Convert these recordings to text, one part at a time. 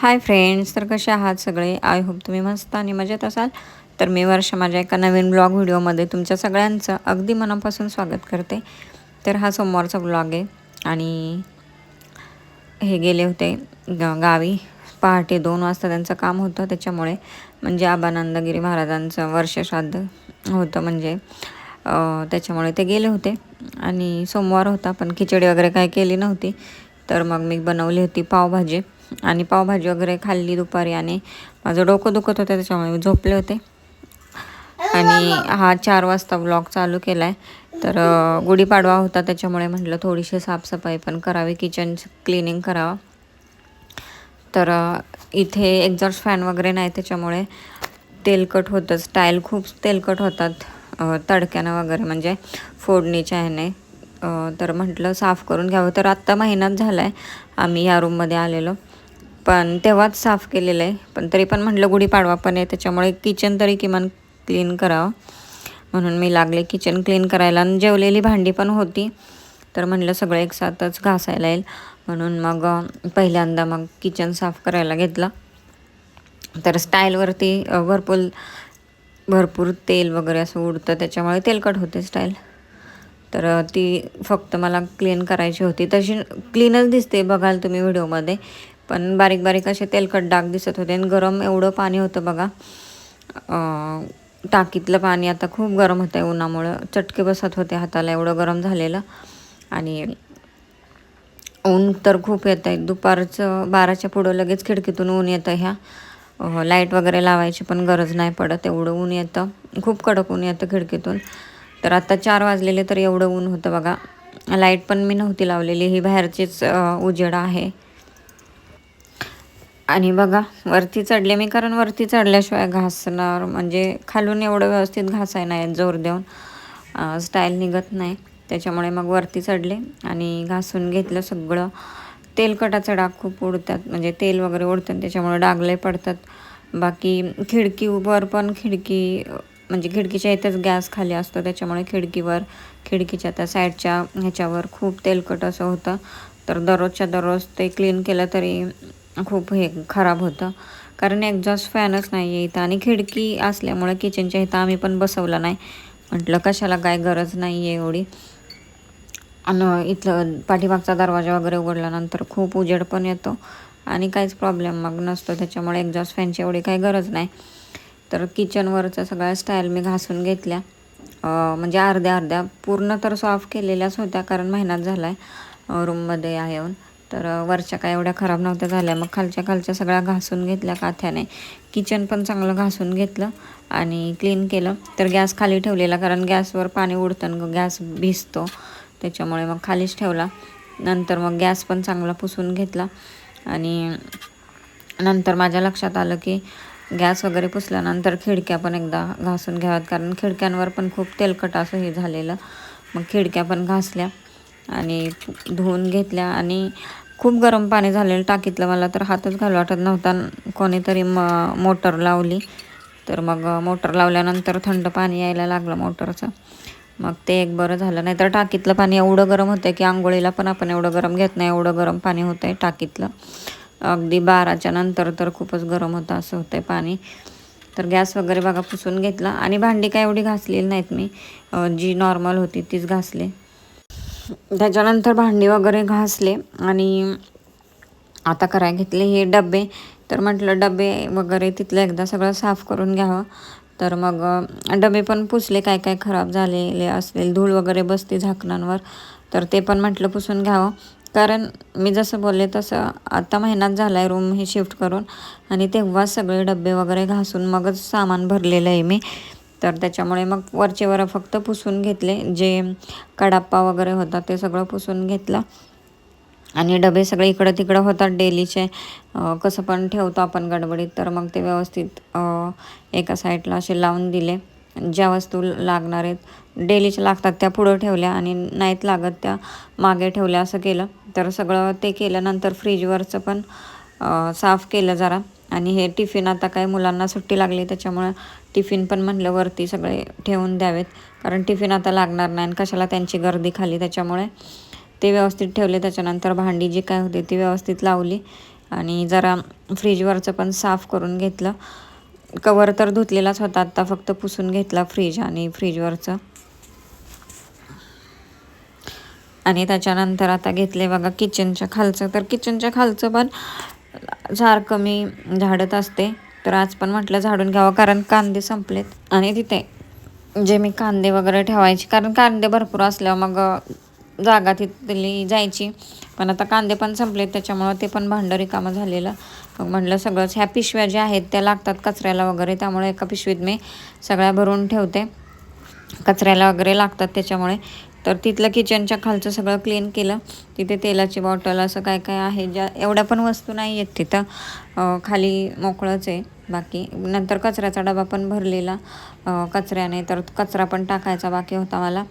Hi friends तर कसे आहात सगळे? आय होप तुम्ही मस्त आणि मजेत असाल. तर मी वर्ष माझ्या एका नवीन ब्लॉग व्हिडिओमध्ये तुमच्या सगळ्यांचं अगदी मनापासून स्वागत करते. तर हा सोमवारचा ब्लॉग आहे आणि हे गेले होते ग गावी. पहाटे दोन वाजता त्यांचं काम होतं त्याच्यामुळे म्हणजे आबानंदगिरी महाराजांचं वर्षश्राद्ध होतं म्हणजे त्याच्यामुळे ते गेले होते. आणि सोमवार होता पण खिचडी वगैरे काय केली नव्हती. तर मग मी बनवली होती पावभाजी. आणि पावभाजी वगैरे खाल्ली दुपारी आणि माझं डोकं दुखत होतं त्याच्यामुळे मी झोपले होते. आणि हा चार वाजता ब्लॉग चालू केला आहे तर गुढीपाडवा होता त्याच्यामुळे म्हटलं थोडीशी साफसफाई पण करावी किचन क्लिनिंग करावं. तर इथे एक्झॉस्ट फॅन वगैरे नाही त्याच्यामुळे तेलकट होतं. स्टाईल खूप तेलकट होतात तडक्यानं वगैरे म्हणजे फोडणीच्या ह्याने तर म्हटलं साफ करून घ्यावं. तर आत्ता महिनाच झाला आहे आम्ही या रूममध्ये आलेलो. पण तेव्हाच साफ केलेलं आहे. पण तरी पण म्हटलं गुढीपाडवा पण आहे. त्याच्यामुळे किचन तरी किमान क्लीन करावं. म्हणून मी लागले किचन क्लीन करायला. आणि जेवलेली भांडी पण होती. तर म्हटलं सगळं एकसाथच घासायला येईल. म्हणून मग पहिल्यांदा मग किचन साफ करायला घेतलं. तर स्टाईलवरती भरपूर भरपूर तेल वगैरे असं उडतं. त्याच्यामुळे तेलकट होते स्टाईल तर ती फक्त मला क्लीन करायची होती. तशी क्लीनच दिसते बघाल तुम्ही व्हिडिओमध्ये पण बारीक बारीक असे तेलकट डाग दिसत होते आणि गरम एवढं पाणी होतं बघा. टाकीतलं पाणी आता खूप गरम होतं आहे उन्हामुळं. चटके बसत होते हाताला एवढं गरम झालेलं. आणि ऊन तर खूप येत आहे दुपारचं बाराच्या पुढं लगेच खिडकीतून ऊन येतं ह्या. लाइट वगैरे लावायची पण गरज नाही पडत. एवढं ऊन येतं. खूप कडक ऊन येतं खिडकीतून. तर आता चार वाजलेले तर एवढं ऊन होतं बघा. लाइट पण मी नव्हती लावलेली. ही बाहेरचीच उजेड आहे. आणि बघा वरती चढले मी कारण वरती चढल्याशिवाय घासणार म्हणजे खालून एवढं व्यवस्थित घासाय नाही जोर देऊन. स्टाईल निघत नाही. त्याच्यामुळे मग वरती चढले आणि घासून घेतलं सगळं. तेलकटाचं डाग खूप उडतात म्हणजे तेल वगैरे उडतात त्याच्यामुळे डागले पडतात. बाकी खिडकीवर पण खिडकी म्हणजे खिडकीच्या इथंच गॅस खाली असतो त्याच्यामुळे खिडकीवर खिडकीच्या त्या साईडच्या ह्याच्यावर खूप तेलकट असं होतं. तर दररोजच्या दररोज ते क्लीन केलं तरी खूप हे खराब होतं. कारण एक्झॉस्ट फॅनच नाही आहे इथं. आणि खिडकी असल्यामुळे किचनच्या इथं आम्ही पण बसवला नाही. म्हटलं कशाला काय गरज नाही आहे एवढी? आणि इथलं पाठीमागचा दरवाजा वगैरे उघडल्यानंतर खूप उजेड पण येतो. आणि काहीच प्रॉब्लेम मग नसतो. त्याच्यामुळे एक्झॉस्ट फॅनची एवढी काही गरज नाही. तर किचनवरचं सगळ्या स्टाईल मी घासून घेतल्या. म्हणजे अर्ध्या अर्ध्या पूर्ण तर साफ केलेल्याच होत्या कारण महिन्यात झाला आहे रूममध्ये आहे येऊन तर वरच्या काय एवढ्या खराब नव्हत्या झाल्या. मग खालच्या खालच्या सगळ्या घासून घेतल्या काथ्याने. किचन पण चांगलं घासून घेतलं आणि क्लीन केलं. तर गॅस खाली ठेवलेला कारण गॅसवर पाणी उडतं गॅस भिजतो. त्याच्यामुळे मग खालीच ठेवला. नंतर मग गॅस पण चांगला पुसून घेतला. आणि नंतर माझ्या लक्षात आलं की गॅस वगैरे पुसल्यानंतर खिडक्या पण एकदा घासून घ्याव्यात. कारण खिडक्यांवर पण खूप तेलकट असं हे झालेलं. मग खिडक्या पण घासल्या आणि धुवून घेतल्या. आणि खूप गरम पाणी झालेलं टाकीतलं. मला तर हातच घालू वाटत नव्हता. कोणीतरी म मोटर लावली. तर मग मोटर लावल्यानंतर थंड पाणी यायला लागलं मोटरचं. मग ते एक बरं झालं. नाही तर टाकीतलं पाणी एवढं गरम होतं की आंघोळीला पण आपण एवढं गरम घेत नाही. एवढं गरम पाणी होतं आहे टाकीतलं. अगदी बाराच्या नंतर तर खूपच गरम होतं असं होतं आहे पाणी. तर गॅस वगैरे बघा पुसून घेतला. आणि भांडी काय एवढी घासलेली नाहीत मी. जी नॉर्मल होती तीच घासली. त्याच्यानंतर भांडी वगैरे घासले आणि आता करायला घेतले हे डबे. तर म्हटलं डबे वगैरे तिथलं एकदा सगळं साफ करून घ्यावं. तर मग डबे पण पुसले काय काय खराब झालेले असतील धूळ वगैरे बसते झाकणांवर. तर ते पण म्हटलं पुसून घ्यावं. कारण मी जसं बोलले तसं आता महिन्यात झाला आहे रूम हे शिफ्ट करून. आणि तेव्हा सगळे डबे वगैरे घासून मगच सामान भरलेलं आहे मी. तर त्याच्यामुळे मग वरचे वर फक्त पुसून घेतले. जे कडाप्पा वगैरे होता ते सगळं पुसून घेतलं. आणि डबे सगळे इकडं तिकडं होतात डेलीचे. कसं पण ठेवतो आपण गडबडीत. तर मग ते व्यवस्थित एका साईडला असे लावून दिले. ज्या वस्तू लागणार आहेत डेलीच्या लागतात त्या पुढं ठेवल्या आणि नाहीत लागत त्या मागे ठेवल्या असं केलं. तर सगळं ते केल्यानंतर फ्रीजवरचं पण साफ केलं जरा. आणि हे टिफिन आता काय मुलांना सुट्टी लागली त्याच्यामुळं टिफिन पण म्हणलं वरती सगळे ठेवून द्यावेत. कारण टिफिन आता लागणार नाही आणि कशाला त्यांची गर्दी खाली. त्याच्यामुळे ते व्यवस्थित ठेवले. त्याच्यानंतर भांडी जी काय होती ती व्यवस्थित लावली आणि जरा फ्रीजवरचं पण साफ करून घेतलं. कवर तर धुतलेलाच होता. आत्ता फक्त पुसून घेतला फ्रीज आणि फ्रीजवरचं. आणि त्याच्यानंतर आता घेतले बघा किचनच्या खालचं. तर किचनच्या खालचं पण सारखं मी झाडत असते तर आज पण म्हटलं झाडून घ्यावं कारण कांदे संपलेत. आणि तिथे जे मी कांदे वगैरे ठेवायचे कारण कांदे भरपूर असल्यावर मग जागा तिथली जायची. पण आता कांदे पण संपलेत त्याच्यामुळं ते पण भांडं रिकामं झालेलं. मग म्हटलं सगळंच ह्या पिशव्या ज्या आहेत त्या लागतात कचऱ्याला वगैरे त्यामुळे एका पिशवीत मी सगळ्या भरून ठेवते. कचऱ्याला वगैरे लागतात त्याच्यामुळे. तर तिथलं किचनच्या खालचं सगळं क्लीन केलं. तिथे तेलाची बॉटल असं काय काय आहे ज्या एवढ्या पण वस्तू नाही आहेत तिथं. खाली मोकळंच आहे. बाकी नंतर कचऱ्याचा डबा पण भरलेला. कचऱ्याने तर कचरा पण टाकायचा बाकी होता मला.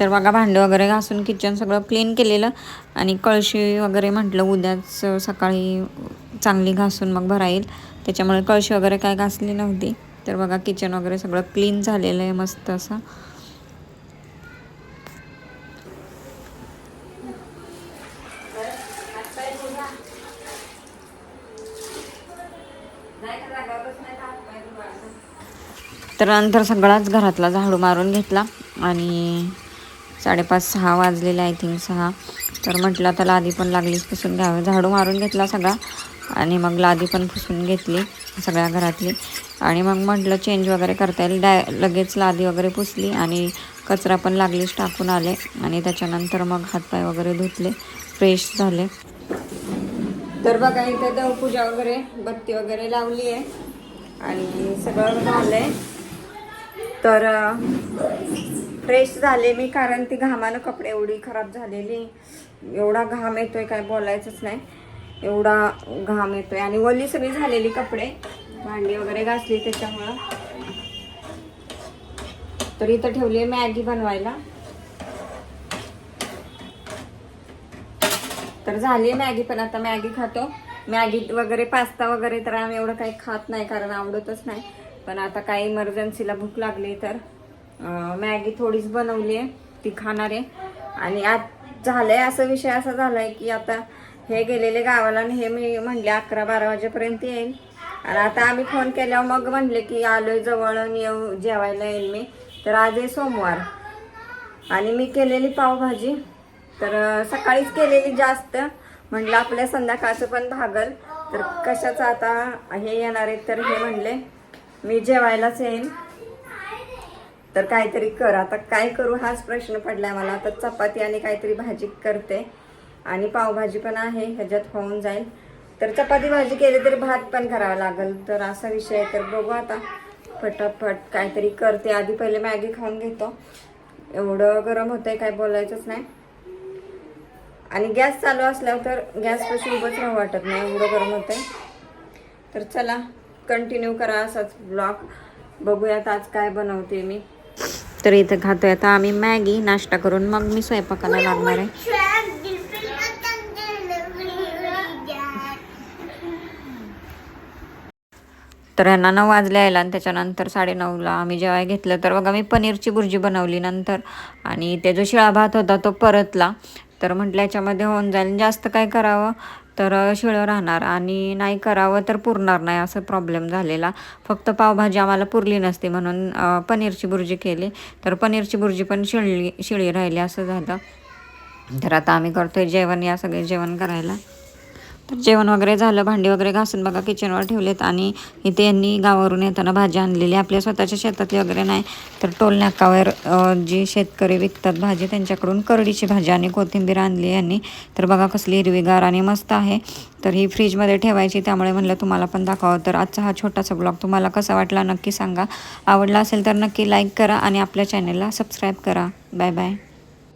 तर बघा भांडं वगैरे घासून किचन सगळं क्लीन केलेलं. आणि कळशी वगैरे म्हटलं उद्याच सकाळी चांगली घासून मग भरा येईल त्याच्यामुळे कळशी वगैरे काय घासली नव्हती. तर बघा किचन वगैरे सगळं क्लीन झालेलं आहे मस्त असं. तर नंतर सगळाच घरातला झाडू मारून घेतला आणि साडेपाच सहा वाजलेले आय थिंक सहा. तर म्हटलं तर लादी पण लागलीच पुसून घ्यावं. झाडू मारून घेतला सगळा आणि मग लादी पण पुसून घेतली सगळ्या घरातली. आणि मग म्हटलं चेंज वगैरे करता येईल. डाय लगेच लादी वगैरे पुसली आणि कचरा पण लागलीच टाकून आले. आणि त्याच्यानंतर मग हातपाय वगैरे धुतले. फ्रेश झाले. तर बघा इथे देवपूजा वगैरे बत्ती वगैरे लावली आहे. आणि सगळं झालं आहे तर फ्रेश झाले मी कारण ती घामानं कपडे एवढी खराब झालेली. एवढा घाम येतोय काय बोलायचंच नाही. एवढा घाम येतोय. आणि वली सगळी झालेली कपडे. भांडी वगैरे घासली त्याच्यामुळं. तर इथं ठेवली आहे मॅगी बनवायला. तर झाली मॅगी पण आता मॅगी खातो. मॅगी वगैरे पास्ता वगैरे तर आम्ही एवढं काही खात नाही कारण आवडतच नाही. पण आता काही इमर्जन्सीला भूक लागली तर मॅगी थोडीच बनवली आहे ती खाणार. आहे आणि आज झालंय असा विषय असा झालाय की आता हे गेलेले गावाला आणि हे मी म्हणले अकरा बारा वाजेपर्यंत येईल आणि आता आम्ही फोन केल्यावर मग म्हणले की आलोय जवळ येऊ जेवायला येईल मी. तर आज आहे सोमवार. आणि मी केलेली पावभाजी. तर सकाळीच केलेली जास्त. म्हटलं आपल्या संध्याकाळचं पण भागल. तर कशाचं आता हे येणार आहेत तर हे म्हणले मी जेवायलाच येईन. तर काहीतरी कर. आता काय करू हाच प्रश्न पडलाय मला. आता चपाती आणि काहीतरी भाजी करते. आणि पावभाजी पण आहे. ह्याच्यात होऊन जाईल. तर चपाती भाजी केली तरी भात पण करावा लागेल. तर असा विषय आहे. तर बघू आता. फटाफट काहीतरी करते. आधी पहिले मॅगी खाऊन घेतो. एवढं गरम होतंय काय बोलायचंच नाही. आणि गॅस चालू असल्यावर तर गॅसपाशी उभंच राहू वाटत नाही. एवढं गरम होतंय. तर चला कंटिन्यू करा असाच ब्लॉग बघूयात आज काय बनवते मी. तर इथं खातोय आता आम्ही मॅगी. नाश्ता करून मग मी स्वयंपाकाला लागणार आहे. तर यांना नऊ वाजले यायला आणि त्याच्यानंतर साडेनऊला आम्ही जेव्हा घेतलं. तर बघा मी पनीरची भुर्जी बनवली नंतर. आणि ते जो शिळा भात होता तो परतला. तर म्हटलं याच्यामध्ये होऊन जाईल. जास्त काय करावं? तर शिळं राहणार. आणि नाही करावं तर पुरणार नाही असं प्रॉब्लेम झालेला. फक्त पावभाजी आम्हाला पुरली नसती म्हणून पनीरची भुर्जी केली. तर पनीरची भुर्जी पण शिळली शिळी राहिली असं झालं. तर आता आम्ही करतोय जेवण या सगळे जेवण करायला. तर जेवण वगैरे झालं भांडी वगैरे घासून बघा किचनवर ठेवलेत आणि इथे यांनी गावावरून येताना भाजी आणलेली आपल्या स्वतःच्या शेतातली वगैरे नाही तर टोल नाकावर जी शेतकरी विकतात भाजी त्यांच्याकडून करडीची भाजी आणि कोथिंबीर आणली यांनी. तर बघा कसली हिरवीगार आणि मस्त आहे. तर ही फ्रीजमध्ये ठेवायची त्यामुळे म्हणलं तुम्हाला पण दाखवावं. तर आजचा हा छोटासा ब्लॉग तुम्हाला कसा वाटला नक्की सांगा. आवडला असेल तर नक्की लाईक करा आणि आपल्या चॅनलला सबस्क्राईब करा. Bye bye.